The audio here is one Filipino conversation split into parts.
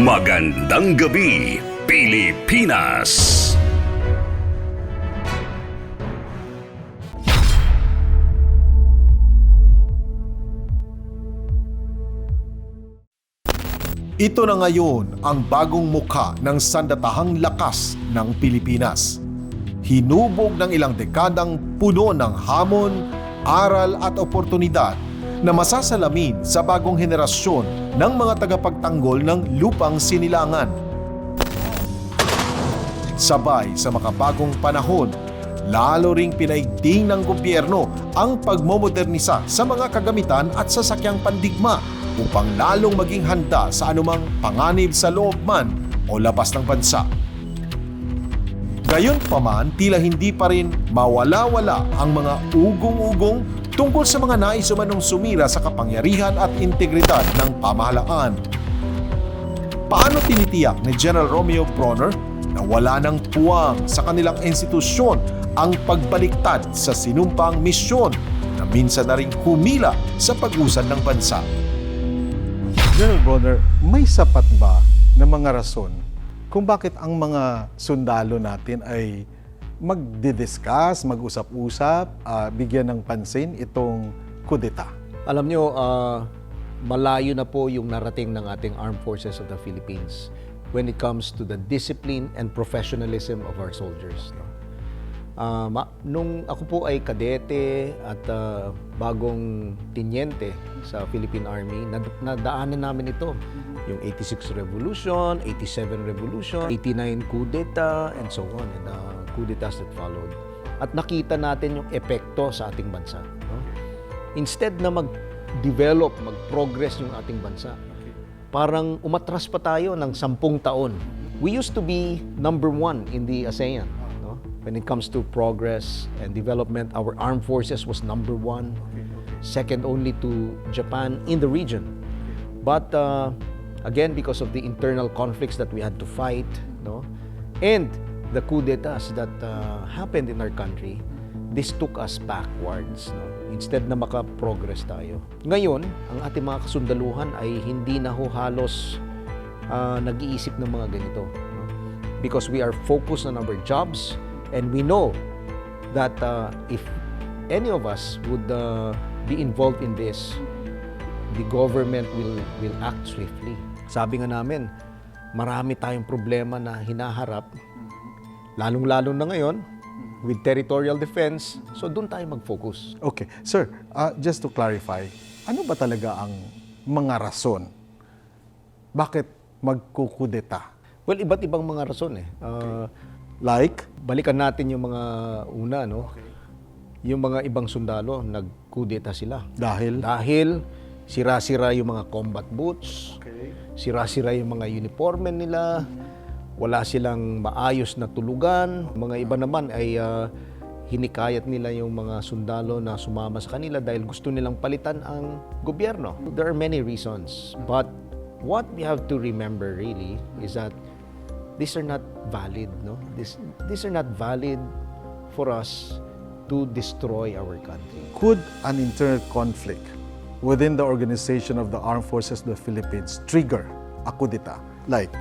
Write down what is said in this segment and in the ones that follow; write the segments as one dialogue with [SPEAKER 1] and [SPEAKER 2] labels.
[SPEAKER 1] Magandang gabi, Pilipinas!
[SPEAKER 2] Ito na ngayon ang bagong mukha ng sandatahang lakas ng Pilipinas. Hinubog ng ilang dekadang puno ng hamon, aral at oportunidad na masasalamin sa bagong henerasyon ng mga tagapagtanggol ng lupang sinilangan. Sabay sa makabagong panahon, lalo ring pinaigting ng gobyerno ang pagmomodernisa sa mga kagamitan at sasakyang pandigma upang lalong maging handa sa anumang panganib sa loob man o labas ng bansa. Gayunpaman, tila hindi pa rin mawala-wala ang mga ugong-ugong tungkol sa mga nais umanong sumira sa kapangyarihan at integridad ng pamahalaan. Paano tinitiyak ni General Romeo Bronner na wala ng puwang sa kanilang institusyon ang pagbaliktad sa sinumpang misyon na minsan na ring humila sa pag-usad ng bansa?
[SPEAKER 3] General Bronner, may sapat ba na mga rason kung bakit ang mga sundalo natin ay magdidiscuss, mag-usap-usap, ah, bigyan ng pansin itong kudeta?
[SPEAKER 4] Alam nyo, ah, malayo na po yung narating ng ating Armed Forces of the Philippines when it comes to the discipline and professionalism of our soldiers. No? Ma- nung ako po ay kadete at ah, bagong tinyente sa Philippine Army, nad- nadaanan namin ito. Yung 86 Revolution, 87 Revolution, 89 coup d'etat, and so on, and the coup d'etats that followed. At nakita natin yung epekto sa ating bansa. No? Instead na mag-develop, mag-progress yung ating bansa, parang umatras pa tayo ng sampung taon. We used to be number one in the ASEAN. No? When it comes to progress and development, our armed forces was number one, second only to Japan in the region. But uh, again, because of the internal conflicts that we had to fight, no, and the coup d'etats that uh, happened in our country, this took us backwards. No? Instead na maka-progress tayo. Ngayon, ang ating mga kasundaluhan ay hindi na ho halos uh, nag-iisip ng mga ganito. no? Because we are focused on our jobs and we know that uh, if any of us would uh, be involved in this, the government will will act swiftly. Sabi nga namin, marami tayong problema na hinaharap, lalong-lalo na ngayon, with territorial defense, so doon tayo mag-focus.
[SPEAKER 3] Okay. Sir, ah, just to clarify, ano ba talaga ang mga rason? Bakit magkukudeta?
[SPEAKER 4] Well, iba't ibang mga rason eh. Uh,
[SPEAKER 3] Like?
[SPEAKER 4] balikan natin yung mga una, no? Yung mga ibang sundalo, nagkudeta sila.
[SPEAKER 3] Dahil?
[SPEAKER 4] Dahil sira-sira yung mga combat boots, sira-sira yung mga uniforme nila, wala silang maayos na tulugan. Mga iba naman ay ah, hinikayat nila yung mga sundalo na sumama sa kanila dahil gusto nilang palitan ang gobyerno. There are many reasons, but what we have to remember really is that these are not valid, no? This, these are not valid for us to destroy our country.
[SPEAKER 3] Could an internal conflict within the organization of the Armed Forces of the Philippines trigger a kudeta? Like,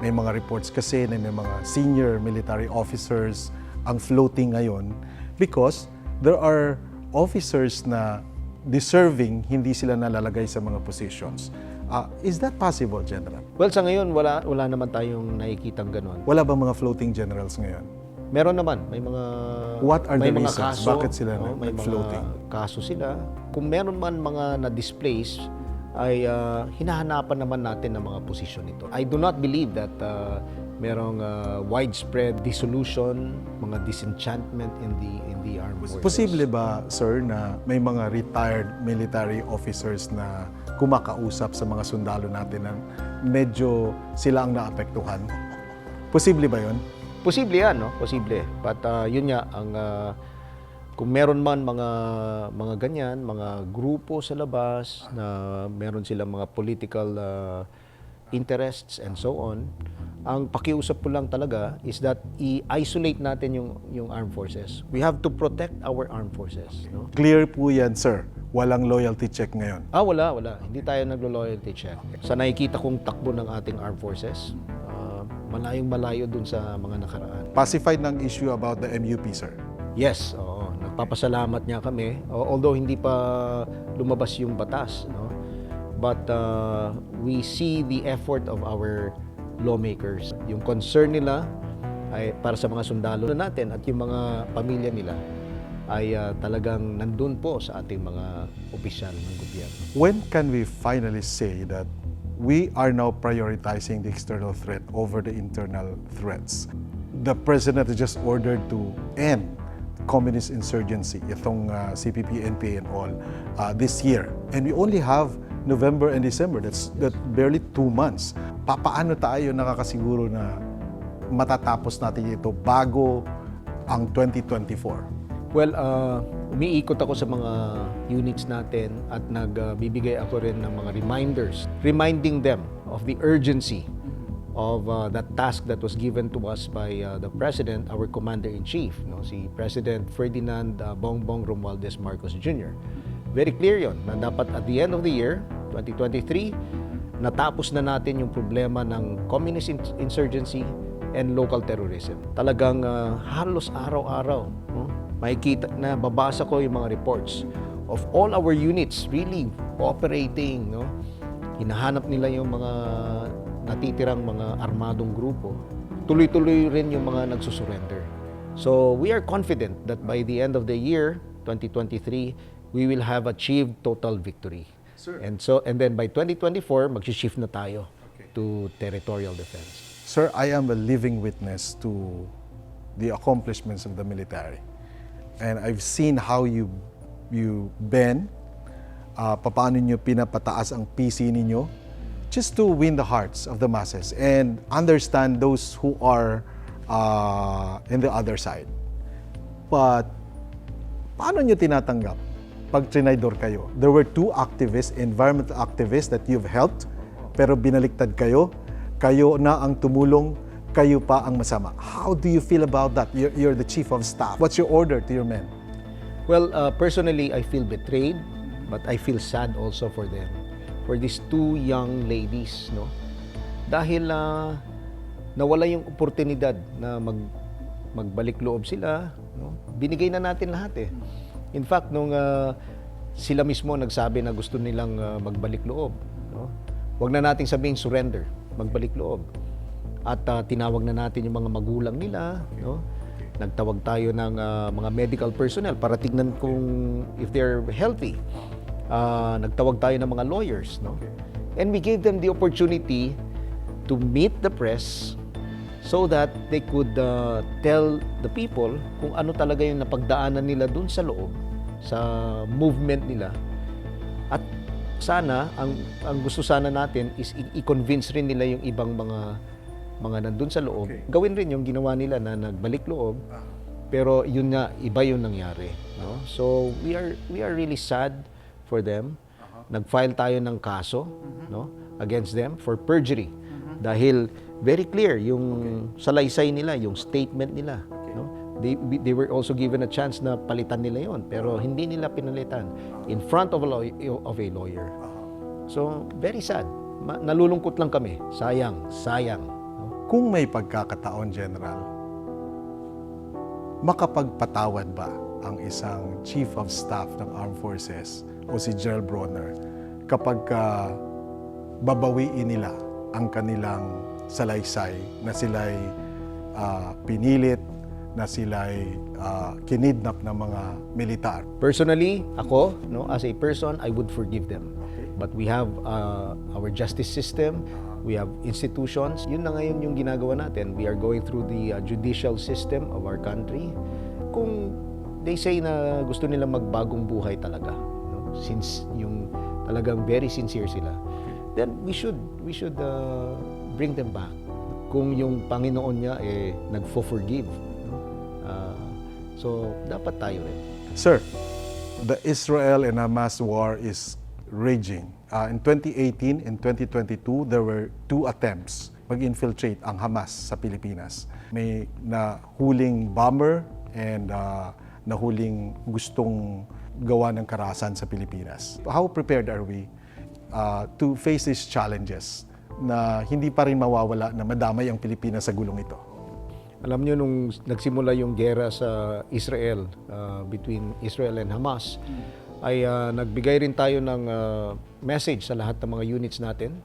[SPEAKER 3] may mga reports kasi na may mga senior military officers ang floating ngayon because there are officers na deserving hindi sila nalalagay sa mga positions. Ah, is that possible, General?
[SPEAKER 4] Well, sa ngayon, wala, wala naman tayong nakikitang ganon.
[SPEAKER 3] Wala ba mga floating generals ngayon?
[SPEAKER 4] Meron naman, may mga
[SPEAKER 3] What are
[SPEAKER 4] may
[SPEAKER 3] the
[SPEAKER 4] mga
[SPEAKER 3] reasons?
[SPEAKER 4] kaso,
[SPEAKER 3] Bakit sila
[SPEAKER 4] no? may mga kaso sila. Kung meron man mga na-displace, ay ah, hinahanapan naman natin ng mga posisyon nito. I do not believe that ah, merong ah, widespread dissolution, mga disenchantment in the in the armed forces.
[SPEAKER 3] Posible ba, sir, na may mga retired military officers na kumakausap sa mga sundalo natin na medyo sila ang naapektuhan? Posible ba yon?
[SPEAKER 4] Posible yan, no? Posible. But ah, yun nga, ang, ah, kung meron man mga, mga ganyan, mga grupo sa labas na meron silang mga political ah, interests and so on, Ang pakiusap ko lang talaga is that i-isolate natin yung yung armed forces. We have to protect our armed forces, no?
[SPEAKER 3] Clear po yan, sir. Walang loyalty check ngayon.
[SPEAKER 4] Ah, wala, wala. Hindi tayo naglo-loyalty check. Sa nakikita kong takbo ng ating armed forces, ah, malayong malayo dun sa mga nakaraan.
[SPEAKER 3] Pacified ng issue about the MUP, sir.
[SPEAKER 4] Yes, oo. Nagpapasalamat niya kami. Although hindi pa lumabas yung batas, no? But uh, we see the effort of our lawmakers. Yung concern nila ay para sa mga sundalo na natin at yung mga pamilya nila ay uh, talagang nandun po sa ating mga opisyal ng gobyerno.
[SPEAKER 3] When can we finally say that we are now prioritizing the external threat over the internal threats? The president has just ordered to end communist insurgency, itong uh, CPP, NPA and all, uh, this year. And we only have November and December. That's that barely two months. Papaano tayo nakakasiguro na matatapos natin ito bago ang 2024?
[SPEAKER 4] Well, uh, umiikot ako sa mga units natin at nagbibigay ako rin ng mga reminders, reminding them of the urgency of uh, that task that was given to us by uh, the President, our Commander-in-Chief, no? si President Ferdinand uh, Bongbong Romualdez Marcos Jr. Very clear yon na dapat at the end of the year, 2023, natapos na natin yung problema ng communist ins- insurgency and local terrorism. Talagang uh, halos araw-araw, no? makikita na babasa ko yung mga reports of all our units really cooperating, no? Hinahanap nila yung mga natitirang mga armadong grupo. Tuloy-tuloy rin yung mga nagsusurrender. So we are confident that by the end of the year, 2023, we will have achieved total victory. And so and then by 2024, magsi-shift na tayo to territorial defense.
[SPEAKER 3] Sir, I am a living witness to the accomplishments of the military. And I've seen how you you bend, uh, paano nyo pinapataas ang PC ninyo just to win the hearts of the masses and understand those who are uh, in the other side. But paano nyo tinatanggap pag trinaydor kayo? There were two activists, environmental activists that you've helped, pero binaliktad kayo. Kayo na ang tumulong, kayo pa ang masama. How do you feel about that? You're, you're the chief of staff. What's your order to your men?
[SPEAKER 4] Well, uh, personally, I feel betrayed, but I feel sad also for them, for these two young ladies, no? Dahil uh, nawala yung oportunidad na mag magbalik loob sila, no? Binigay na natin lahat eh. In fact, nung uh, sila mismo nagsabi na gusto nilang uh, magbalik loob, no? Huwag na nating sabihin surrender, magbalik loob. At uh, tinawag na natin yung mga magulang nila, no? Nagtawag tayo ng ah, mga medical personnel para tignan kung if they're healthy. Ah, nagtawag tayo ng mga lawyers, no? And we gave them the opportunity to meet the press so that they could ah, tell the people kung ano talaga yung napagdaanan nila dun sa loob, sa movement nila. At sana, ang, ang gusto sana natin is i-convince rin nila yung ibang mga mga nandun sa loob. Gawin rin yung ginawa nila na nagbalik loob. Pero yun nga, iba yung nangyari. No? So, we are, we are really sad for them. Nag-file tayo ng kaso no, against them for perjury. Dahil very clear yung salaysay nila, yung statement nila. No? They, they were also given a chance na palitan nila yon pero hindi nila pinalitan in front of a, law- of a lawyer. So, very sad. Ma- nalulungkot lang kami. Sayang, sayang. no?
[SPEAKER 3] Kung may pagkakataon, General, makapagpatawad ba ang isang Chief of Staff ng Armed Forces o si General Bronner kapag ka babawiin nila ang kanilang salaysay na sila'y ah, pinilit, na sila'y ah, kinidnap ng mga militar.
[SPEAKER 4] Personally, ako, no, as a person, I would forgive them. But we have uh, our justice system, we have institutions. Yun na ngayon yung ginagawa natin. We are going through the uh, judicial system of our country. Kung they say na gusto nila magbagong buhay talaga, since yung talagang very sincere sila, then we should we should uh, bring them back. Kung yung Panginoon niya eh nagfo-forgive? Uh, so dapat tayo rin.
[SPEAKER 3] Sir, the Israel and Hamas war is raging. Uh, in 2018 and 2022, there were two attempts mag-infiltrate ang Hamas sa Pilipinas. May nahuling bomber and uh, nahuling gustong gawa ng karahasan sa Pilipinas. How prepared are we uh, to face these challenges na hindi pa rin mawawala na madamay ang Pilipinas sa gulong ito?
[SPEAKER 4] Alam niyo nung nagsimula yung gera sa Israel uh, between Israel and Hamas ay uh, nagbigay rin tayo ng uh, message sa lahat ng mga units natin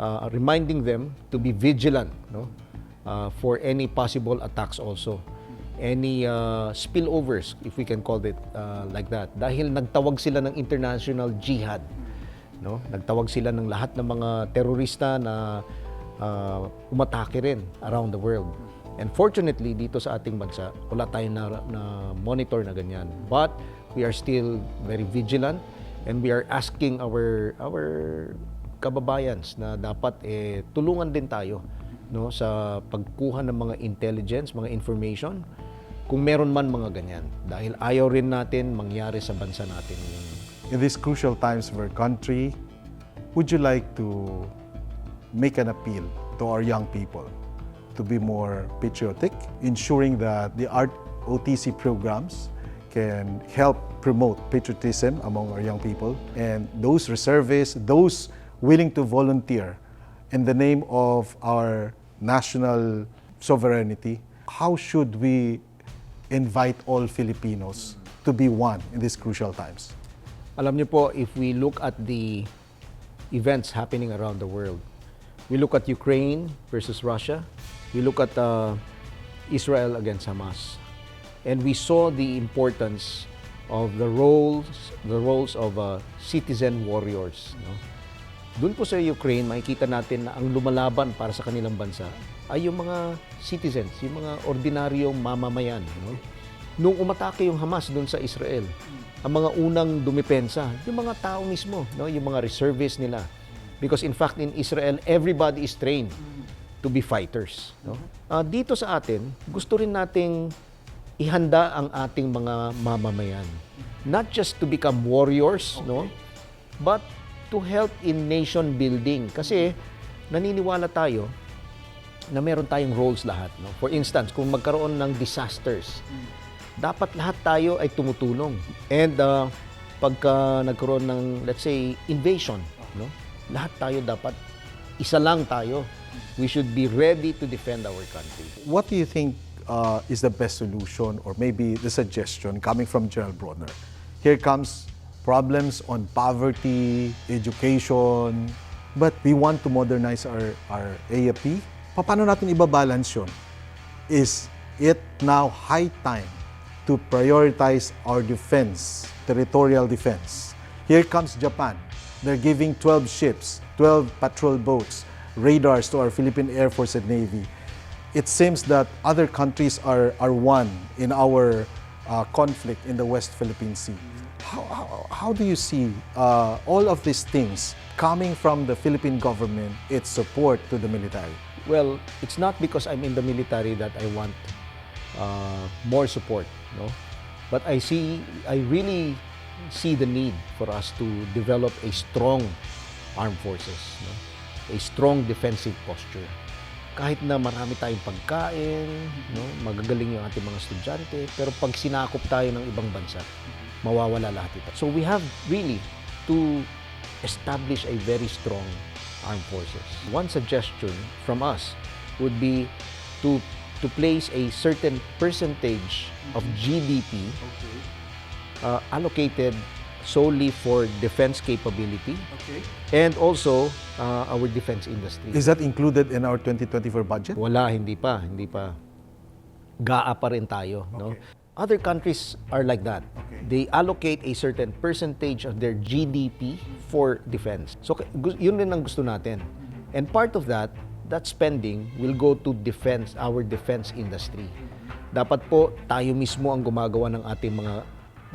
[SPEAKER 4] uh, reminding them to be vigilant no uh, for any possible attacks also any uh, spillovers if we can call it uh, like that. Dahil nagtawag sila ng international jihad no? Nagtawag sila ng lahat ng mga terorista na uh, umatake rin around the world. And fortunately dito sa ating bansa wala tayong na, na monitor na ganyan. But we are still very vigilant and we are asking our our kababayans na dapat eh tulungan din tayo no sa pagkuha ng mga intelligence, mga information kung meron man mga ganyan. Dahil ayaw rin natin mangyari sa bansa natin
[SPEAKER 3] In these crucial times of our country, would you like to make an appeal to our young people to be more patriotic, ensuring that the art OTC programs can help promote patriotism among our young people? And those reservists, those willing to volunteer in the name of our national sovereignty, how should we invite all Filipinos to be one in these crucial times?
[SPEAKER 4] Alam niyo po, if we look at the events happening around the world, we look at Ukraine versus Russia, we look at uh, Israel against Hamas, and we saw the importance of the roles, the roles of uh, citizen warriors. No? Doon po sa Ukraine, makikita natin na ang lumalaban para sa kanilang bansa ay yung mga citizens, yung mga ordinaryong mamamayan. No? Nung umatake yung Hamas doon sa Israel, ang mga unang dumipensa, yung mga tao mismo, no? yung mga reservists nila. Because in fact, in Israel, everybody is trained to be fighters. No? Ah, dito sa atin, gusto rin nating ihanda ang ating mga mamamayan. Not just to become warriors, no? but to help in nation building. Kasi naniniwala tayo na meron tayong roles lahat. No? For instance, kung magkaroon ng disasters, dapat lahat tayo ay tumutulong. And uh, pagka nagkaroon ng, let's say, invasion, no? lahat tayo dapat, isa lang tayo. We should be ready to defend our country.
[SPEAKER 3] What do you think uh, is the best solution or maybe the suggestion coming from Gerald Bronner? Here comes problems on poverty, education, but we want to modernize our, our AFP. Paano natin ibabalance yun? Is it now high time to prioritize our defense, territorial defense? Here comes Japan. They're giving 12 ships, 12 patrol boats, radars to our Philippine Air Force and Navy. It seems that other countries are, are one in our uh, conflict in the West Philippine Sea. How, how, how do you see uh, all of these things coming from the Philippine government, its support to the military?
[SPEAKER 4] Well, it's not because I'm in the military that I want uh, more support, no. But I see, I really see the need for us to develop a strong armed forces, no? a strong defensive posture. Kahit na marami tayong pagkain, no, magagaling yung ating mga estudyante, pero pag sinakop tayo ng ibang bansa, mawawala lahat ito. So we have really to establish a very strong armed forces. One suggestion from us would be to to place a certain percentage of GDP uh, allocated solely for defense capability and also uh, our defense industry.
[SPEAKER 3] Is that included in our 2024 budget?
[SPEAKER 4] Wala, hindi pa, hindi pa. Gaa pa rin tayo, no? Other countries are like that. They allocate a certain percentage of their GDP for defense. So yun rin ang gusto natin. And part of that, that spending will go to defense, our defense industry. Dapat po tayo mismo ang gumagawa ng ating mga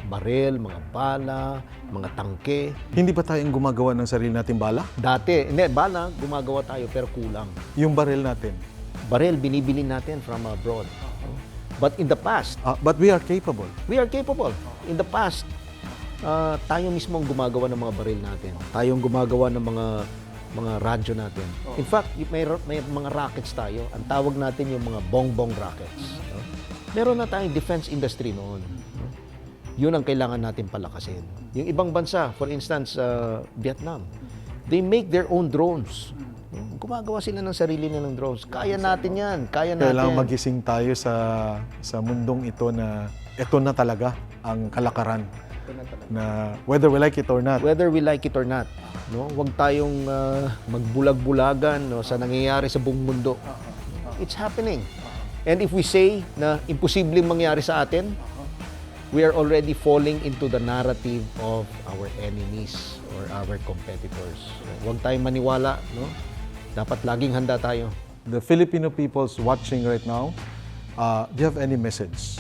[SPEAKER 4] barel, mga bala, mga tangke.
[SPEAKER 3] Hindi ba tayong gumagawa ng sarili nating bala?
[SPEAKER 4] Dati, hindi, bala, gumagawa tayo pero kulang.
[SPEAKER 3] Yung baril natin.
[SPEAKER 4] barel binibili natin from abroad. But in the past,
[SPEAKER 3] Uh, but we are capable.
[SPEAKER 4] we are capable. In the past, ah, tayo mismo ang gumagawa ng mga baril natin. Tayong gumagawa ng mga mga radyo natin. In fact, may, may mga rockets tayo. Ang tawag natin yung mga bongbong rockets. no? Meron na tayong defense industry noon. no? Yun ang kailangan natin palakasin. Yung ibang bansa, for instance, uh, Vietnam, they make their own drones. No? Gumagawa sila ng sarili nilang drones. Kaya natin yan. Kaya natin.
[SPEAKER 3] Kailangan magising tayo sa sa mundong ito na ito na talaga ang kalakaran. Na whether we like it or not,
[SPEAKER 4] whether we like it or not. No? Huwag tayong ah, magbulag-bulagan no, sa nangyayari sa buong mundo. It's happening. And if we say na imposibleng mangyari sa atin, we are already falling into the narrative of our enemies or our competitors. Huwag tayong maniwala. No? Dapat laging handa tayo.
[SPEAKER 3] the Filipino people's watching right now, uh, do you have any message,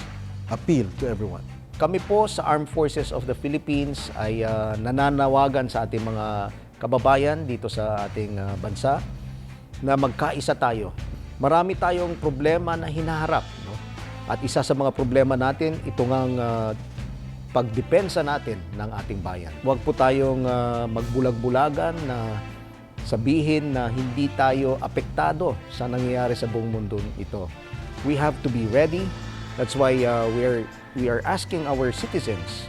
[SPEAKER 3] appeal to everyone?
[SPEAKER 4] Kami po sa Armed Forces of the Philippines ay ah, nananawagan sa ating mga kababayan dito sa ating ah, bansa na magkaisa tayo. Marami tayong problema na hinaharap. No? At isa sa mga problema natin, ito ngang ah, pagdepensa natin ng ating bayan. Huwag po tayong ah, magbulag-bulagan na sabihin na hindi tayo apektado sa nangyayari sa buong mundo ito. We have to be ready. That's why uh, we're we are asking our citizens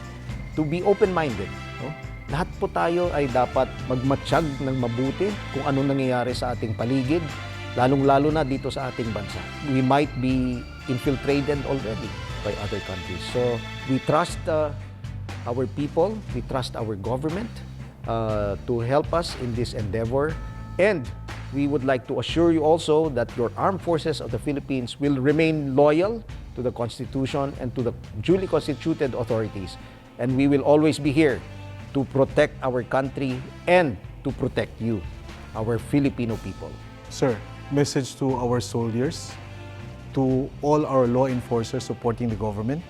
[SPEAKER 4] to be open-minded. No? Lahat po tayo ay dapat magmatsyag ng mabuti kung anong nangyayari sa ating paligid, lalong-lalo na dito sa ating bansa. We might be infiltrated already by other countries. So we trust uh, our people, we trust our government uh, to help us in this endeavor. And we would like to assure you also that your armed forces of the Philippines will remain loyal to the Constitution and to the duly constituted authorities. And we will always be here to protect our country and to protect you, our Filipino people.
[SPEAKER 3] Sir, message to our soldiers, to all our law enforcers supporting the government,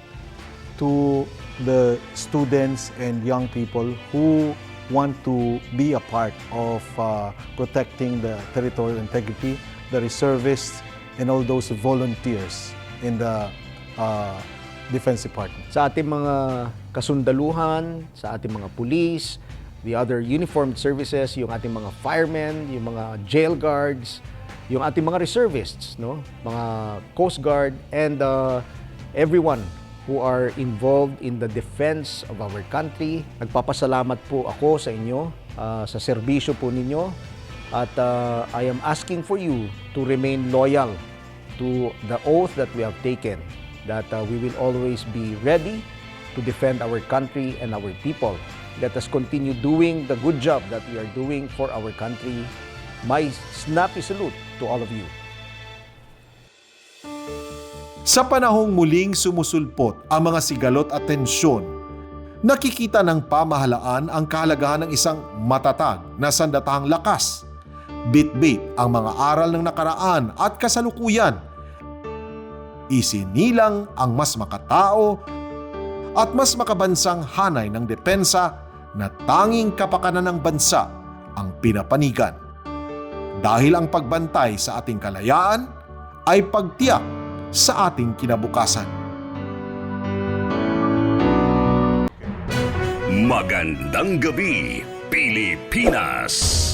[SPEAKER 3] to the students and young people who want to be a part of uh, protecting the territorial integrity, the reservists, and all those volunteers in the uh, Defense Department.
[SPEAKER 4] sa ating mga kasundaluhan, sa ating mga police, the other uniformed services, yung ating mga firemen, yung mga jail guards, yung ating mga reservists, no? mga Coast Guard, and uh, everyone who are involved in the defense of our country. Nagpapasalamat po ako sa inyo, uh, sa serbisyo po ninyo, at uh, I am asking for you to remain loyal to the oath that we have taken that uh, we will always be ready to defend our country and our people. Let us continue doing the good job that we are doing for our country. My snappy salute to all of you.
[SPEAKER 2] Sa panahong muling sumusulpot ang mga sigalot at tensyon, nakikita ng pamahalaan ang kahalagahan ng isang matatag na sandatahang lakas. Bit-bit ang mga aral ng nakaraan at kasalukuyan. Isinilang ang mas makatao at mas makabansang hanay ng depensa na tanging kapakanan ng bansa ang pinapanigan. Dahil ang pagbantay sa ating kalayaan ay pagtiyak sa ating kinabukasan.
[SPEAKER 1] Magandang gabi, Pilipinas!